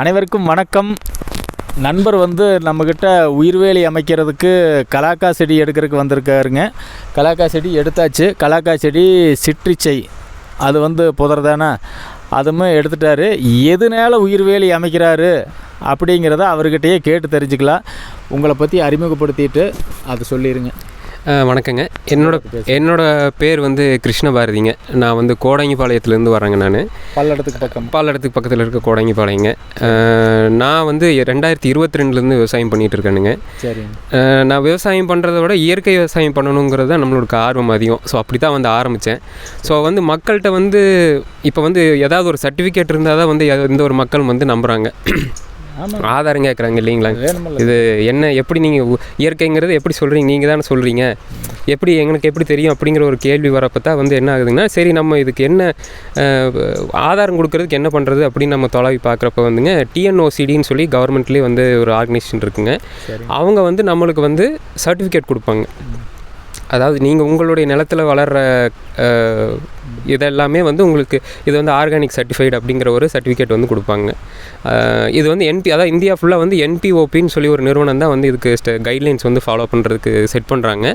அனைவருக்கும் வணக்கம். நண்பர் வந்து நம்மக்கிட்ட உயிர்வேலி அமைக்கிறதுக்கு கலாக்கா செடி எடுக்கிறதுக்கு வந்திருக்காருங்க. கலாக்கா செடி எடுத்தாச்சு. கலாக்கா செடி சிற்றிச்சை. அது வந்து புதர் தானே அதுவும் எடுத்துட்டாரு. எதுனால உயிர்வேலி அமைக்கிறாரு அப்படிங்கிறத அவர்கிட்டயே கேட்டு தெரிஞ்சுக்கலாம். உங்களை பற்றி அறிமுகப்படுத்திட்டு அதை சொல்லிடுங்க வணக்கங்க. என்னோட என்னோட பேர் வந்து கிருஷ்ணபாரதிங்க. நான் வந்து கோடங்கிபாளையத்துலேருந்து வரேங்க நான். பல்லடத்துக்கு பக்கம். பாலடத்துக்கு பக்கத்தில் இருக்க கோடங்கிபாளையங்க. நான் வந்து ரெண்டாயிரத்தி இருபத்தி ரெண்டுலேருந்து விவசாயம் பண்ணிகிட்டு இருக்கேனுங்க. ஆ, நான் விவசாயம் பண்ணுறத விட இயற்கை விவசாயம் பண்ணணுங்கிறது தான் நம்மளோட ஆர்வம் அதிகம். ஸோ அப்படி தான் வந்து ஆரம்பித்தேன் ஸோ வந்து மக்கள்கிட்ட வந்து இப்போ வந்து ஏதாவது ஒரு சர்டிஃபிகேட் இருந்தால் தான் வந்து எந்த ஒரு மக்கள் வந்து நம்புகிறாங்க ஆதாரம் கேட்குறாங்க இல்லைங்களா? இது என்ன எப்படி நீங்கள் இயற்கைங்கிறது எப்படி சொல்கிறீங்க நீங்கள் தானே சொல்கிறீங்க எப்படி எங்களுக்கு எப்படி தெரியும் அப்படிங்கிற ஒரு கேள்வி வரப்போ தான் வந்து என்ன ஆகுதுங்கன்னா சரி நம்ம இதுக்கு என்ன ஆதாரம் கொடுக்கறதுக்கு என்ன பண்ணுறது அப்படின்னு நம்ம தொலைவி பார்க்குறப்ப வந்துங்க டிஎன்ஓசிடின்னு சொல்லி கவர்மெண்ட்லேயே வந்து ஒரு ஆர்கனைசேஷன் இருக்குங்க. அவங்க வந்து நம்மளுக்கு வந்து சர்டிஃபிகேட் கொடுப்பாங்க. அதாவது நீங்கள் உங்களுடைய நிலத்தில் வளர்கிற இதெல்லாமே வந்து உங்களுக்கு இது வந்து ஆர்கானிக் சர்டிஃபைடு அப்படிங்கிற ஒரு சர்டிஃபிகேட் வந்து கொடுப்பாங்க. இது வந்து என்பி அதாவது இந்தியா ஃபுல்லாக வந்து என்பிஓபின்னு சொல்லி ஒரு நிறுவனம் தான் வந்து இதுக்கு கைட்லைன்ஸ் வந்து ஃபாலோ பண்ணுறதுக்கு செட் பண்ணுறாங்க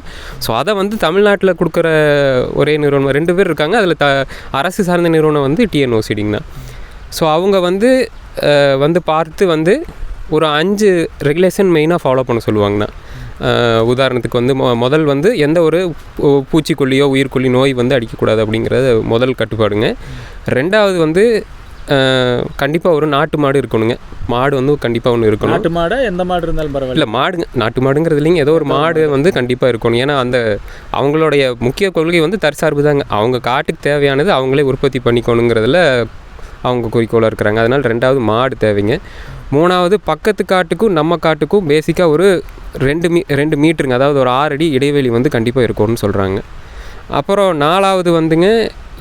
ஸோ அதை வந்து தமிழ்நாட்டில் கொடுக்குற ஒரே நிறுவனம் ரெண்டு பேர் இருக்காங்க. அதில் த அரசு சார்ந்த நிறுவனம் வந்து டிஎன்ஓசிடிங் தான். ஸோ அவங்க வந்து வந்து பார்த்து வந்து ஒரு அஞ்சு ரெகுலேஷன் மெயினாக ஃபாலோ பண்ண சொல்லுவாங்கண்ணா உதாரணத்துக்கு வந்து மொ- முதல் வந்து எந்த ஒரு பூச்சிக்கொல்லியோ உயிர்கொல்லி நோய் வந்து அடிக்கக்கூடாது அப்படிங்கிறது முதல் கட்டுப்பாடுங்க. ரெண்டாவது வந்து கண்டிப்பாக ஒரு நாட்டு மாடு இருக்கணுங்க. மாடு வந்து கண்டிப்பாக ஒன்று இருக்கணும். நாட்டு மாடா எந்த மாடு இருந்தாலும் பரவாயில்ல. இல்லை மாடுங்க நாட்டு மாடுங்கிறது இல்லைங்க. ஏதோ ஒரு மாடு வந்து கண்டிப்பாக இருக்கணும். ஏன்னா அந்த அவங்களுடைய முக்கிய கொள்கை வந்து தற்சார்பு தாங்க அவங்க காட்டுக்கு தேவையானது அவங்களே உற்பத்தி பண்ணிக்கணுங்கிறதுல அவங்க குறிக்கோளாக இருக்கிறாங்க. அதனால் ரெண்டாவது மாடு தேவைங்க. மூணாவது பக்கத்து காட்டுக்கும் நம்ம காட்டுக்கும் பேசிக்காக ஒரு ரெண்டு மீ ரெண்டு மீட்டருங்க. அதாவது ஒரு ஆறு அடி இடைவெளி வந்து கண்டிப்பாக இருக்கணும்னு சொல்கிறாங்க அப்புறம் நாலாவது வந்துங்க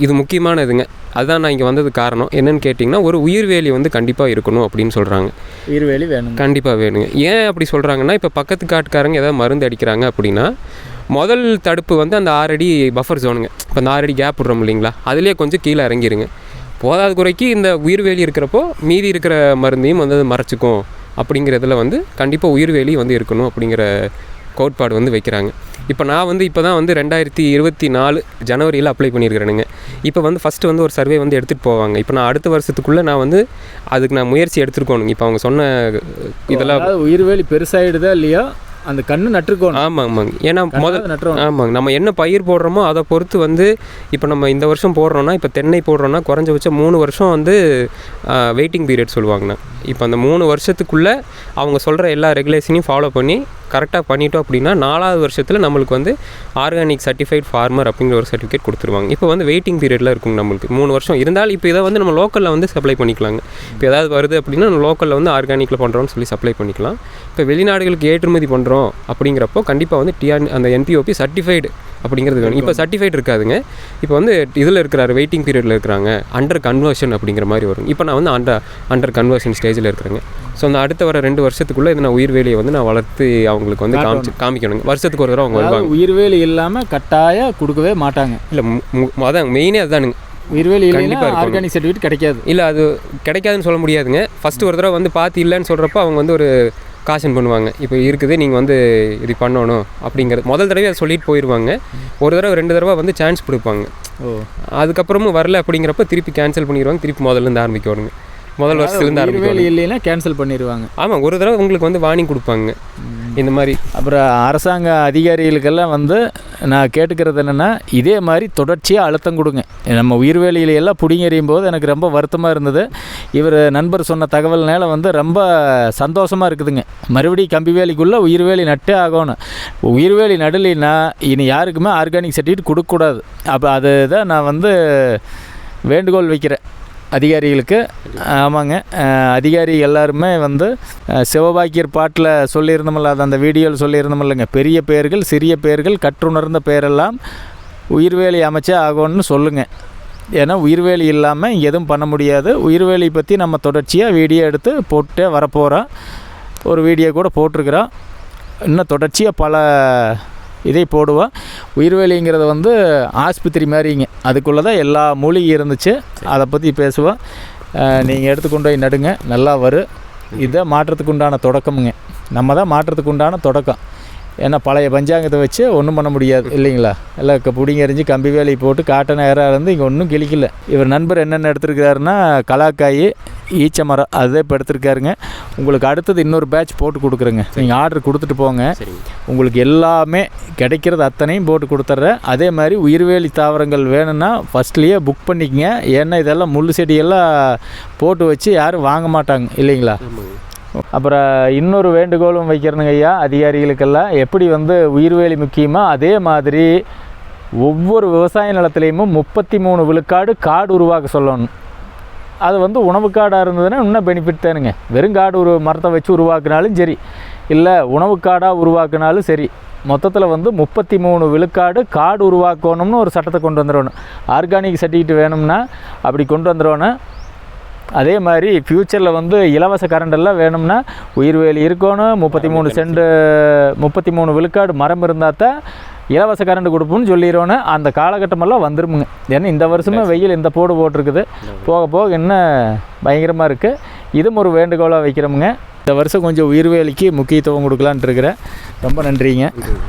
இது முக்கியமானதுங்க. அதுதான் நான் இங்கே வந்தது காரணம். என்னன்னு கேட்டிங்கன்னா ஒரு உயிர்வேலி வந்து கண்டிப்பாக இருக்கணும் அப்படின்னு சொல்கிறாங்க உயிர்வேலி வேணுங்க. கண்டிப்பாக வேணுங்க. ஏன் அப்படி சொல்கிறாங்கன்னா இப்போ பக்கத்து காட்டுக்காரங்க ஏதாவது மருந்து அடிக்கிறாங்க அப்படின்னா முதல் தடுப்பு வந்து அந்த ஆறடி பஃபர் ஜோனுங்க இப்போ அந்த ஆறடி கேப் விட்றோம் இல்லைங்களா? அதுலேயே கொஞ்சம் கீழே இறங்கிருங்க. போதாத குறைக்கு இந்த உயிர்வேலி இருக்கிறப்போ மீதி இருக்கிற மருந்தையும் வந்து மறைச்சிக்கும் அப்படிங்கிறதுல வந்து கண்டிப்பாக உயிர்வேலி வந்து இருக்கணும் அப்படிங்கிற கோட்பாடு வந்து வைக்கிறாங்க. இப்போ நான் வந்து இப்போ தான் வந்து ரெண்டாயிரத்தி இருபத்தி நாலு ஜனவரியில் அப்ளை பண்ணியிருக்கிறேனுங்க. இப்போ வந்து ஃபஸ்ட்டு வந்து ஒரு சர்வே வந்து எடுத்துகிட்டு போவாங்க. இப்போ நான் அடுத்த வருஷத்துக்குள்ளே நான் வந்து அதுக்கு நான் முயற்சி எடுத்துருக்கோனுங்க. இப்போ அவங்க சொன்ன இதெல்லாம் உயிர்வேலி பெருசாயிடுதா இல்லையா? அந்த கண்ணு நட்டுருக்கணும் ஆமாங்க ஆமாங்க. ஏன்னா முதல் நட்டுறோம் ஆமாங்க நம்ம என்ன பயிர் போடுறோமோ அதை பொறுத்து வந்து இப்போ நம்ம இந்த வருஷம் போடுறோன்னா இப்போ தென்னை போடுறோன்னா குறைஞ்சபட்சம் மூணு வருஷம் வந்து வெயிட்டிங் பீரியட் சொல்லுவாங்கண்ணா. இப்போ அந்த மூணு வருஷத்துக்குள்ளே அவங்க சொல்கிற எல்லா ரெகுலேஷனையும் ஃபாலோ பண்ணி கரெக்டாக பண்ணிட்டோம் அப்படின்னா நாலாவது வருஷத்தில் நம்மளுக்கு வந்து ஆர்கானிக் சர்டிஃபைட் ஃபார்மர் அப்படிங்கிற ஒரு சர்டிஃபிகேட் கொடுத்துருவாங்க. இப்போ வந்து வெயிட்டிங் பீரியடில் இருக்குங்க நம்மளுக்கு. மூணு வருஷம். இருந்தாலும் இப்போ இதை வந்து நம்ம லோக்கலில் வந்து சப்ளை பண்ணிக்கலாங்க. இப்போ ஏதாவது வருது அப்படின்னா நம்ம லோக்கலில் வந்து ஆர்கானிக்கில் பண்ணுறோம்னு சொல்லி சப்ளை பண்ணிக்கலாம். இப்போ வெளிநாடுகளுக்கு ஏற்றுமதி பண்ணுறோம் அப்படிங்கிறப்போ கண்டிப்பாக வந்து டிஆர் அந்த என்பிஓபி சர்டிஃபைடு அப்படிங்கிறது வேணும். இப்போ சர்டிஃபைட் இருக்காதுங்க. இப்போ வந்து இதில் இருக்கிறாரு வெயிட்டிங் பீரியடில் இருக்கிறாங்க. அண்டர் கன்வர்ஷன் அப்படிங்கிற மாதிரி வரும். இப்போ நான் வந்து அண்டர் அண்டர் கன்வர்ஷன் ஸ்டேஜில் இருக்கிறேங்க. ஸோ அந்த அடுத்த வர ரெண்டு வருஷத்துக்குள்ளே இதை நான் உயிர்வேலியை வந்து நான் வளர்த்து அவங்களுக்கு வந்து காமிச்சு காமிக்கணுங்க. வருஷத்துக்கு ஒரு தடவை அவங்க வருவாங்க. உயிர்வேலி இல்லாமல் கட்டாயம் கொடுக்கவே மாட்டாங்க. இல்லை அதான் மெயினே அதுதானுங்க. உயிர்வேலி கண்டிப்பா இல்லைன்னா இருக்கணும். ஆர்கானிக் சர்டிஃபிகேட் கிடைக்காது. இல்லை அது கிடைக்காதுன்னு சொல்ல முடியாதுங்க. ஃபஸ்ட்டு ஒரு தடவை வந்து பார்த்து இல்லைன்னு சொல்கிறப்ப அவங்க வந்து ஒரு காஷன் பண்ணுவாங்க. இப்போ இருக்குது நீங்கள் வந்து இது பண்ணணும் அப்படிங்கிறது. முதல் தடவை அதை சொல்லிட்டு போயிடுவாங்க ஒரு தடவை ரெண்டு தடவை வந்து சான்ஸ் கொடுப்பாங்க. ஓ. அதுக்கப்புறமும் வரல அப்படிங்கிறப்ப திருப்பி கேன்சல் பண்ணிடுவாங்க திருப்பி முதல்லேருந்து ஆரம்பிக்க வருங்க முதல் வருஷத்துலேருந்து உயிர்வேலி ஆரம்பிக்க இல்லைன்னா கேன்சல் பண்ணிடுவாங்க ஆமாம் ஒரு தடவை உங்களுக்கு வந்து வார்னிங் கொடுப்பாங்க. இந்த மாதிரி. அப்புறம் அரசாங்க அதிகாரிகளுக்கெல்லாம் வந்து நான் கேட்டுக்கிறது என்னென்னா இதே மாதிரி தொடர்ச்சியாக அழுத்தம் கொடுங்க. நம்ம உயிர்வேலியில எல்லாம் பிடிங்கறியும் போது எனக்கு ரொம்ப வருத்தமாக இருந்தது. இவர் நண்பர் சொன்ன தகவல்னால வந்து ரொம்ப சந்தோஷமாக இருக்குதுங்க. மறுபடியும் கம்பி வேலிக்குள்ளே உயிர்வேலி நட்டே ஆகணும். உயிர்வேலி நடலைன்னா இனி யாருக்குமே ஆர்கானிக் சர்டிஃபிகேட் கொடுக்கக்கூடாது. அப்போ அதுதான் நான் வந்து வேண்டுகோள் வைக்கிறேன். அதிகாரிகளுக்கு ஆமாங்க அதிகாரி எல்லாருமே வந்து சிவபாக்கியர் பாட்டில் சொல்லியிருந்தோம்ல அது அந்த வீடியோவில் சொல்லியிருந்தோமில்லைங்க பெரிய பேர்கள் சிறிய பேர்கள் கற்றுணர்ந்த பேரெல்லாம் உயிர்வேலி அமைச்சே ஆகும்னு சொல்லுங்கள் ஏன்னா உயிர்வேலி இல்லாமல் எதுவும் பண்ண முடியாது. உயிர்வேலி பற்றி நம்ம தொடர்ச்சியாக வீடியோ எடுத்து போட்டே வரப்போகிறோம் ஒரு வீடியோ கூட போட்டிருக்கிறோம். இன்னும் தொடர்ச்சியாக பல இதை போடுவோம் உயிர்வேலிங்கிறது வந்து ஆஸ்பத்திரி மாதிரிங்க. அதுக்குள்ளே தான் எல்லா மூலிகை இருந்துச்சு. அதை பற்றி பேசுவோம் நீங்கள் எடுத்து கொண்டு போய் நடுங்க. நல்லா வரும் இதுதான் மாற்றத்துக்கு உண்டான தொடக்கமுங்க. நம்ம தான் மாற்றத்துக்கு உண்டான தொடக்கம். ஏன்னா பழைய பஞ்சாங்கத்தை வச்சு ஒன்றும் பண்ண முடியாது. இல்லைங்களா? எல்லாம் க- பிடிங்கி எறிஞ்சு கம்பி வேலையை போட்டு காட்ட நேராக இருந்து இங்கே ஒன்றும் கிளிக்கல இவர் நண்பர் என்னென்ன எடுத்திருக்கிறாருன்னா கலாக்காய் ஈச்ச மரம் அதுதான் இப்போ எடுத்திருக்காருங்க உங்களுக்கு அடுத்தது இன்னொரு பேட்ச் போட்டு கொடுக்குறேங்க. நீங்கள் ஆர்டர் கொடுத்துட்டு போங்க. உங்களுக்கு எல்லாமே கிடைக்கிறது அத்தனையும் போட்டு கொடுத்துட்றேன். அதே மாதிரி உயிர்வேலி தாவரங்கள் வேணும்னா ஃபஸ்ட்லேயே புக் பண்ணிக்கங்க. ஏன்னா இதெல்லாம் முள் செடியெல்லாம் போட்டு வச்சு யாரும் வாங்க மாட்டாங்க. இல்லைங்களா? அப்புறம் இன்னொரு வேண்டுகோளும் வைக்கிறனுங்க ஐயா அதிகாரிகளுக்கெல்லாம். எப்படி வந்து உயிர்வேலி முக்கியமோ அதே மாதிரி ஒவ்வொரு விவசாய நிலத்துலேயும் முப்பத்தி மூணு விழுக்காடு காடு உருவாக்க சொல்லணும். அது வந்து உணவு காடாக இருந்ததுன்னா இன்னும் பெனிஃபிட் தானுங்க. வெறும் காடு ஒரு மரத்தை வச்சு உருவாக்குனாலும் சரி. இல்லை உணவு காடாக உருவாக்குனாலும் சரி. மொத்தத்தில் வந்து முப்பத்தி மூணு விழுக்காடு காடு உருவாக்கணும்னு ஒரு சட்டத்தை கொண்டு வந்துடணும். ஆர்கானிக் சர்டிஃபிகேட் வேணும்னா அப்படி கொண்டு வந்துடணும். அதே மாதிரி ஃப்யூச்சரில் வந்து இலவச கரண்டெல்லாம் வேணும்னா உயிர்வேலி இருக்கணும். முப்பத்தி மூணு சென்ட் முப்பத்தி மூணு விழுக்காடு மரம் இருந்தால் தான் இலவச கரண்ட் கொடுப்போம்னு சொல்லிடுவோன்னு அந்த காலகட்டமெல்லாம் வந்துருமுங்க. ஏன்னா இந்த வருஷமே வெயில் இந்த போடு போட்டிருக்குது. போக போக இன்னும் பயங்கரமாக இருக்குது இதுவும் ஒரு வேண்டுகோளாக வைக்கிறோமுங்க. இந்த வருஷம் கொஞ்சம் உயிர்வேலிக்கு முக்கியத்துவம் கொடுக்கலான்ட்டு இருக்கிறேன். ரொம்ப நன்றிங்க. நன்றிங்க.